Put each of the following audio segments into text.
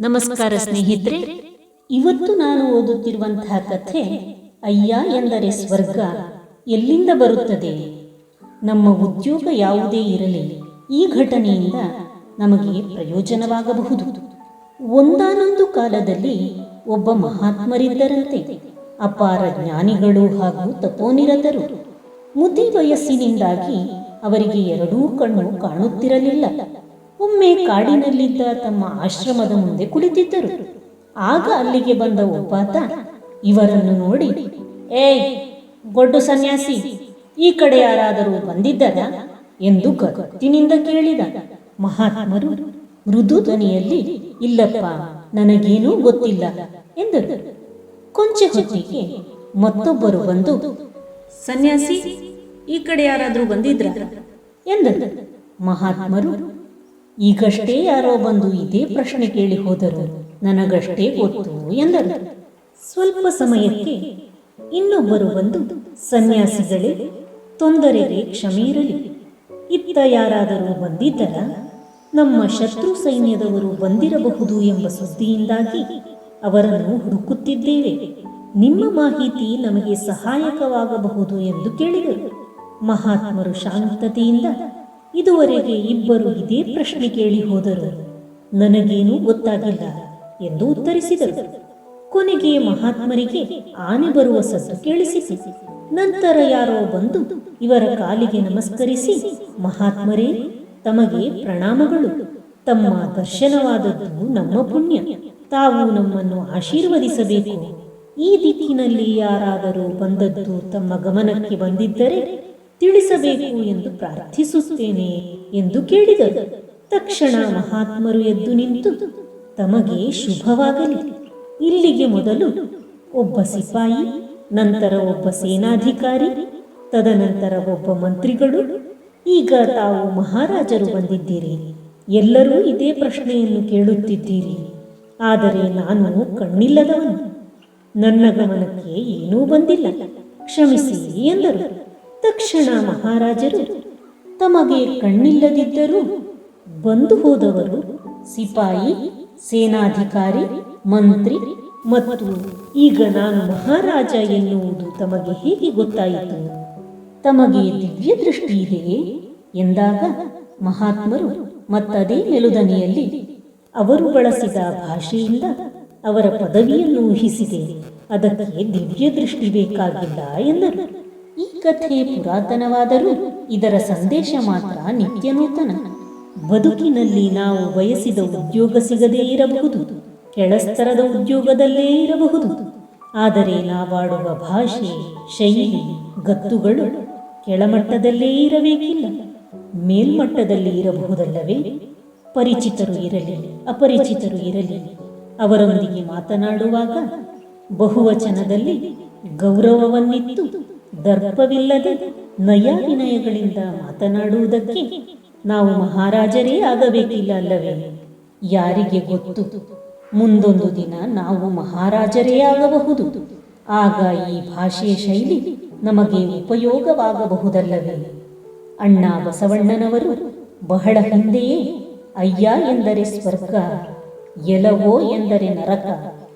ನಮಸ್ಕಾರ ಸ್ನೇಹಿತರೆ, ಇವತ್ತು ನಾನು ಓದುತ್ತಿರುವಂತಹ ಕಥೆ, ಅಯ್ಯ ಎಂದರೆ ಸ್ವರ್ಗ, ಎಲ್ಲಿಂದ ಬರುತ್ತದೆ? ನಮ್ಮ ಉದ್ಯೋಗ ಯಾವುದೇ ಇರಲಿ, ಈ ಘಟನೆಯಿಂದ ನಮಗೆ ಪ್ರಯೋಜನವಾಗಬಹುದು. ಒಂದಾನೊಂದು ಕಾಲದಲ್ಲಿ ಒಬ್ಬ ಮಹಾತ್ಮರಿದ್ದರಂತೆ, ಅಪಾರ ಜ್ಞಾನಿಗಳು ಹಾಗೂ ತಪೋನಿರತರು. ಮುದಿ ವಯಸ್ಸಿನಿಂದಾಗಿ ಅವರಿಗೆ ಎರಡೂ ಕಣ್ಣು ಕಾಣುತ್ತಿರಲಿಲ್ಲ. ಒಮ್ಮೆ ಕಾಡಿನಲ್ಲಿದ್ದ ತಮ್ಮ ಆಶ್ರಮದ ಮುಂದೆ ಕುಳಿತಿದ್ದರು. ಆಗ ಅಲ್ಲಿಗೆ ಬಂದ ಒಬ್ಬಾತ ಇವರನ್ನು ನೋಡಿ, ಏಯ್, ಗೊಡ್ಡು ಸನ್ಯಾಸಿ, ಈ ಕಡೆ ಯಾರಾದರೂ ಬಂದಿದ್ದರ? ಎಂದು ಗತ್ತಿನಿಂದ ಕೇಳಿದ. ಮಹಾತ್ಮರು, ಮೃದು ಧ್ವನಿಯಲ್ಲಿ, ಇಲ್ಲಪ್ಪ, ನನಗೇನೂ ಗೊತ್ತಿಲ್ಲ, ಎಂದರು. ಕೊಂಚ ಹೊತ್ತಿಗೆ ಮತ್ತೊಬ್ಬರು ಬಂದು, ಸನ್ಯಾಸಿ, ಈ ಕಡೆ ಯಾರಾದರೂ ಬಂದಿದ್ರ? ಎಂದರು. ಮಹಾತ್ಮರು ಈಗಷ್ಟೇ ಯಾರೋ ಬಂದು ಇದೇ ಪ್ರಶ್ನೆ ಕೇಳಿ ಹೋದರು. ನನಗಷ್ಟೇ ಗೊತ್ತು ಎಂದರು. ಸ್ವಲ್ಪ ಸಮಯಕ್ಕೆ ಇನ್ನೊಬ್ಬರು ಬಂದು ಸನ್ಯಾಸಿಗಳೇ, ತೊಂದರೆಗೆ ಕ್ಷಮೆ ಇರಲಿ ಇತ್ತ ಯಾರಾದರೂ ಬಂದಿದ್ದರ ನಮ್ಮ ಶತ್ರು ಸೈನ್ಯದವರು ಬಂದಿರಬಹುದು ಎಂಬ ಸುದ್ದಿಯಿಂದಾಗಿ ಅವರನ್ನು ಹುಡುಕುತ್ತಿದ್ದೇವೆ. ನಿಮ್ಮ ಮಾಹಿತಿ ನಮಗೆ ಸಹಾಯಕವಾಗಬಹುದು ಎಂದು ಕೇಳಿದರು. ಮಹಾತ್ಮರು ಶಾಂತತೆಯಿಂದ ಇದುವರೆಗೆ ಇಬ್ಬರು ಇದೇ ಪ್ರಶ್ನೆ ಕೇಳಿ ಹೋದರು. ನನಗೇನೂ ಗೊತ್ತಾಗಿಲ್ಲ ಎಂದು ಉತ್ತರಿಸಿದರು. ಕೊನೆಗೆ ಮಹಾತ್ಮರಿಗೆ ಆನೆ ಬರುವ ಸದ್ದು ಕೇಳಿಸಿತು. ನಂತರ ಯಾರೋ ಬಂದು ಇವರ ಕಾಲಿಗೆ ನಮಸ್ಕರಿಸಿ, ಮಹಾತ್ಮರೇ, ತಮಗೆ ಪ್ರಣಾಮಗಳು. ತಮ್ಮ ದರ್ಶನವಾದದ್ದು ನಮ್ಮ ಪುಣ್ಯ. ತಾವು ನಮ್ಮನ್ನು ಆಶೀರ್ವದಿಸಬೇಕು. ಈ ದಿಕ್ಕಿನಲ್ಲಿ ಯಾರಾದರೂ ಬಂದದ್ದು ತಮ್ಮ ಗಮನಕ್ಕೆ ಬಂದಿದ್ದರೆ ತಿಳಿಸಬೇಕು ಎಂದು ಪ್ರಾರ್ಥಿಸುತ್ತೇನೆ ಎಂದು ಕೇಳಿದರು. ತಕ್ಷಣ ಮಹಾತ್ಮರು ಎದ್ದು ನಿಂತು, ತಮಗೆ ಶುಭವಾಗಲಿ. ಇಲ್ಲಿಗೆ ಮೊದಲು ಒಬ್ಬ ಸಿಪಾಯಿ, ನಂತರ ಒಬ್ಬ ಸೇನಾಧಿಕಾರಿ, ತದನಂತರ ಒಬ್ಬ ಮಂತ್ರಿಗಳು, ಈಗ ತಾವು ಮಹಾರಾಜರು ಬಂದಿದ್ದೀರಿ. ಎಲ್ಲರೂ ಇದೇ ಪ್ರಶ್ನೆಯನ್ನು ಕೇಳುತ್ತಿದ್ದೀರಿ. ಆದರೆ ನಾನು ಕಣ್ಣಿಲ್ಲದವನು. ನನ್ನ ಗಮನಕ್ಕೆ ಏನೂ ಬಂದಿಲ್ಲ. ಕ್ಷಮಿಸಿ ಎಂದರು. ತಕ್ಷಣ ಮಹಾರಾಜರು ತಮಗೆ ಕಣ್ಣಿಲ್ಲದಿದ್ದರೂ ಬಂದು ಹೋದವರು ಸಿಪಾಯಿ, ಸೇನಾಧಿಕಾರಿ, ಮಂತ್ರಿ ಮತ್ತು ಈಗ ನಾನು ಮಹಾರಾಜ ಎನ್ನುವುದು ತಮಗೆ ಹೇಗೆ ಗೊತ್ತಾಯಿತು? ತಮಗೆ ದಿವ್ಯ ದೃಷ್ಟಿ ಇದೆಯೇ ಎಂದಾಗ ಮಹಾತ್ಮರು ಮತ್ತದೇ ಮೆಲುದನಿಯಲ್ಲಿ ಅವರು ಬಳಸಿದ ಭಾಷೆಯಿಂದ ಅವರ ಪದವಿಯನ್ನು ಊಹಿಸಿದೆ. ಅದಕ್ಕೆ ದಿವ್ಯ ದೃಷ್ಟಿ ಬೇಕಾಗಿಲ್ಲ ಎಂದರು. ಈ ಕಥೆ ಪುರಾತನವಾದರೂ ಇದರ ಸಂದೇಶ ಮಾತ್ರ ನಿತ್ಯ ನೂತನ ಬದುಕಿನಲ್ಲಿ ನಾವು ಬಯಸಿದ ಉದ್ಯೋಗ ಸಿಗದೇ ಇರಬಹುದು, ಕೆಳಸ್ತರದ ಉದ್ಯೋಗದಲ್ಲೇ ಇರಬಹುದು. ಆದರೆ ನಾವಾಡುವ ಭಾಷೆ, ಶೈಲಿ, ಗತ್ತುಗಳು ಕೆಳಮಟ್ಟದಲ್ಲೇ ಇರಬೇಕಿಲ್ಲ. ಮೇಲ್ಮಟ್ಟದಲ್ಲಿ ಇರಬಹುದಲ್ಲವೇ? ಪರಿಚಿತರು ಇರಲಿ, ಅಪರಿಚಿತರು ಇರಲಿ, ಅವರೊಂದಿಗೆ ಮಾತನಾಡುವಾಗ ಬಹುವಚನದಲ್ಲಿ ಗೌರವವನ್ನಿತ್ತು. ದರ್ಪವಿಲ್ಲದೆ ನಯ ವಿನಯಗಳಿಂದ ಮಾತನಾಡುವುದಕ್ಕೆ ನಾವು ಮಹಾರಾಜರೇ ಆಗಬೇಕಿಲ್ಲ ಅಲ್ಲವೇ? ಯಾರಿಗೆ ಗೊತ್ತು? ಮುಂದೊಂದು ದಿನ ನಾವು ಮಹಾರಾಜರೇ ಆಗಬಹುದು. ಆಗ ಈ ಭಾಷೆ ಶೈಲಿ ನಮಗೆ ಉಪಯೋಗವಾಗಬಹುದಲ್ಲವೇ? ಅಣ್ಣ ಬಸವಣ್ಣನವರು ಬಹಳ ಹಿಂದೆಯೇ, ಅಯ್ಯ ಎಂದರೆ ಸ್ವರ್ಗ ಎಲವೋ ಎಂದರೆ ನರಕ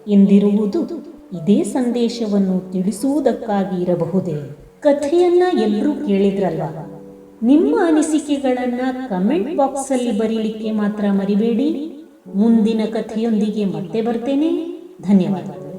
ಎಂದಿರುವುದು ಇದೇ ಸಂದೇಶವನ್ನು ತಿಳಿಸುವುದಕ್ಕಾಗಿ ಇರಬಹುದೇ? ಕಥೆಯನ್ನ ಎಲ್ಲರೂ ಕೇಳಿದ್ರಲ್ವ? ನಿಮ್ಮ ಅನಿಸಿಕೆಗಳನ್ನ ಕಮೆಂಟ್ ಬಾಕ್ಸ್ ಅಲ್ಲಿ ಬರೀಲಿಕ್ಕೆ ಮಾತ್ರ ಮರಿಬೇಡಿ. ಮುಂದಿನ ಕಥೆಯೊಂದಿಗೆ ಮತ್ತೆ ಬರ್ತೇನೆ. ಧನ್ಯವಾದ